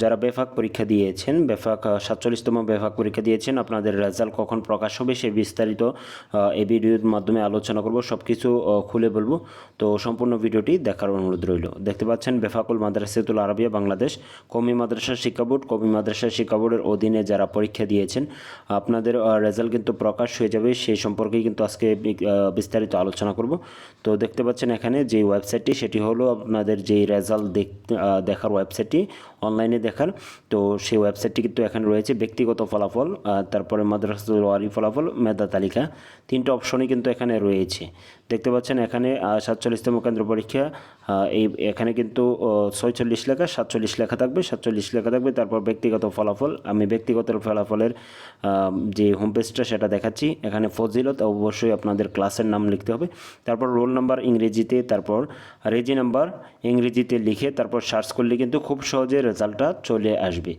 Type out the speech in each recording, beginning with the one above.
যারা বেফাক পরীক্ষা দিয়েছেন, বেফাক সাতচল্লিশতম বেফাক পরীক্ষা দিয়েছেন, আপনাদের রেজাল্ট কখন প্রকাশ হবে সে বিস্তারিত এই ভিডিওর মাধ্যমে আলোচনা করব সব কিছু খুলে বলব। তো সম্পূর্ণ ভিডিওটি দেখার অনুরোধ রইল। দেখতে পাচ্ছেন বেফাকুল মাদ্রাসাতুল আরবিয়া বাংলাদেশ কমি মাদ্রাসা শিক্ষা বোর্ড। কমি মাদ্রাসা শিক্ষা বোর্ডের অধীনে যারা পরীক্ষা দিয়েছেন, আপনাদের রেজাল্ট কিন্তু প্রকাশ হয়ে যাবে সেই সম্পর্কে কিন্তু আজকে বিস্তারিত আলোচনা করব। তো দেখতে পাচ্ছেন এখানে যে ওয়েবসাইটটি সেটি হলো আপনাদের যেই রেজাল্ট দেখ দেখার ওয়েবসাইটটি অনলাইনে দেখার তো সেই ওয়েবসাইটটি কিন্তু এখানে রয়েছে, ব্যক্তিগত ফলাফল তারপরে মাদ্রাসাতুল ওয়ারি ফলাফল, মেধা তালিকা। তিনটা অপশনই কিন্তু এখানে রয়েছে। দেখতে পাচ্ছেন এখানে সাতচল্লিশতম কেন্দ্র পরীক্ষা এই এখানে কিন্তু ছয়চল্লিশ লেখা, সাতচল্লিশ লেখা থাকবে। সাতচল্লিশ লেখা থাকবে। তারপর ব্যক্তিগত ফলাফল। আমি ব্যক্তিগত ফলাফলের যে হোম পেজটা সেটা দেখাচ্ছি। এখানে ফজিলত, অবশ্যই আপনাদের ক্লাসের নাম লিখতে হবে। তারপর রোল নাম্বার ইংরেজিতে, তারপর রেজি নাম্বার ইংরেজিতে লিখে, তারপর সার্চ করলে কিন্তু খুব সহজে রেজাল্টটা চলে আসবে।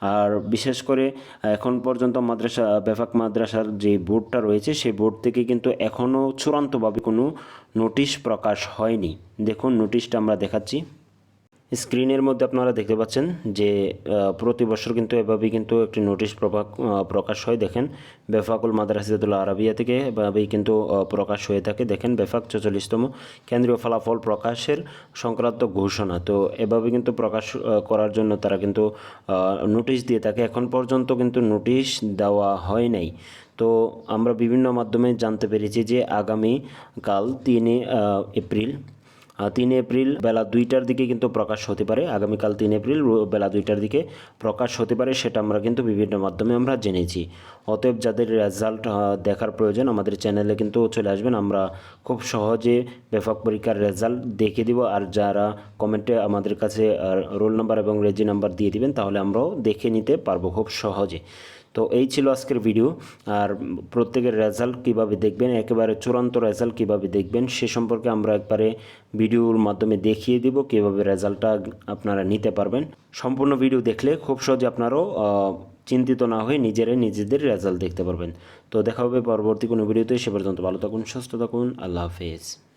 আর বিশেষ করে এখন পর্যন্ত মাদ্রাসা, বেফাক মাদ্রাসার যে বোর্ডটা রয়েছে, সেই বোর্ড থেকে কিন্তু এখনও চূড়ান্তভাবে কোনো নোটিশ প্রকাশ হয়নি। দেখুন, নোটিশটা আমরা দেখাচ্ছি। স্ক্রিনের মধ্যে আপনারা দেখতে পাচ্ছেন যে প্রতি বছর কিন্তু এভাবেই কিন্তু একটি নোটিশ প্রকাশ হয়। দেখেন, বেফাকুল মাদ্রাসাতুল আরবিয়া থেকে এভাবেই কিন্তু প্রকাশ হয়ে থাকে। দেখেন, বেফাক চল্লিশতম কেন্দ্রীয় ফলাফল প্রকাশের সংক্রান্ত ঘোষণা। তো এভাবে কিন্তু প্রকাশ করার জন্য তারা কিন্তু নোটিশ দিয়ে থাকে। এখন পর্যন্ত কিন্তু নোটিশ দেওয়া হয় নাই। তো আমরা বিভিন্ন মাধ্যমে জানতে পেরেছি যে আগামী কাল তিনে এপ্রিল তিন এপ্রিল বেলা দুইটার দিকে কিন্তু প্রকাশ হতে পারে। আগামীকাল তিন এপ্রিল বেলা দুইটার দিকে প্রকাশ হতে পারে, সেটা আমরা কিন্তু বিভিন্ন মাধ্যমে আমরা জেনেছি। অতএব যাদের রেজাল্ট দেখার প্রয়োজন আমাদের চ্যানেলে কিন্তু চলে আসবেন। আমরা খুব সহজে বেফাক পরীক্ষার রেজাল্ট দেখে দিব। আর যারা কমেন্টে আমাদের কাছে রোল নাম্বার এবং রেজি নাম্বার দিয়ে দিবেন, তাহলে আমরাও দেখে নিতে পারব খুব সহজে। তো এই ছিল আজকের ভিডিও আর প্রত্যেকের রেজাল্ট কীভাবে দেখবেন, একেবারে চূড়ান্ত রেজাল্ট কীভাবে দেখবেন, সে সম্পর্কে আমরা একবারে ভিডিওর মাধ্যমে দেখিয়ে দিব, কীভাবে রেজাল্টটা আপনারা নিতে পারবেন। সম্পূর্ণ ভিডিও দেখলে খুব সহজে আপনারাও চিন্তিত না হয়ে নিজেরাই নিজেদের রেজাল্ট দেখতে পারবেন। তো দেখা হবে পরবর্তী কোনো ভিডিওতে, সে পর্যন্ত ভালো থাকুন, সুস্থ থাকুন, আল্লাহ হাফেজ।